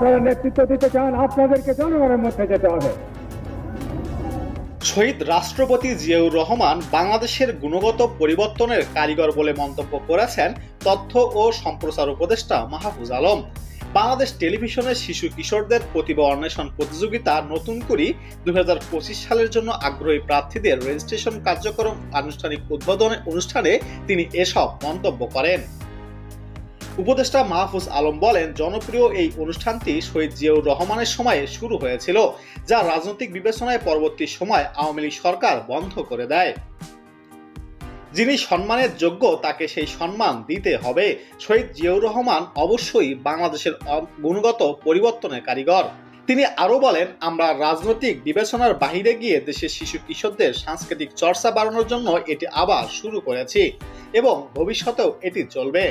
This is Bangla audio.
আপনারা নেতৃত্ব দিতে চান, আপনাদেরকে জনগণের মধ্যে যেতে হবে। শহীদ রাষ্ট্রপতি জিয়াউর রহমান বাংলাদেশের গুণগত পরিবর্তনের কারিগর বলে মন্তব্য করেছেন তথ্য ও সম্প্রচার উপদেষ্টা মাহফুজ আলম। বাংলাদেশ টেলিভিশনের শিশু কিশোরদের প্রতিভা অন্বেষণ প্রতিযোগিতা নতুন করে দু হাজার পঁচিশ সালের জন্য আগ্রহী প্রার্থীদের রেজিস্ট্রেশন কার্যক্রম আনুষ্ঠানিক উদ্বোধনের অনুষ্ঠানে তিনি এসব মন্তব্য করেন। উপদেষ্টা মাহফুজ আলম বলেন, জনপ্রিয় এই অনুষ্ঠানটি শহীদ জিয়াউর রহমানের সময়ে শুরু হয়েছিল, যা রাজনৈতিক বিবেচনায় পরবর্তী সময় আওয়ামী লীগ সরকার বন্ধ করে দেয়। যিনি সম্মানের যোগ্য, তাকে সেই সম্মান দিতে হবে। শহীদ জিয়াউর রহমান অবশ্যই বাংলাদেশের গুণগত পরিবর্তনের কারিগর। তিনি আরও বলেন, আমরা রাজনৈতিক বিবেচনার বাহিরে গিয়ে দেশের শিশু কিশোরদের সাংস্কৃতিক চর্চা বাড়ানোর জন্য এটি আবার শুরু করেছি এবং ভবিষ্যতেও এটি চলবে।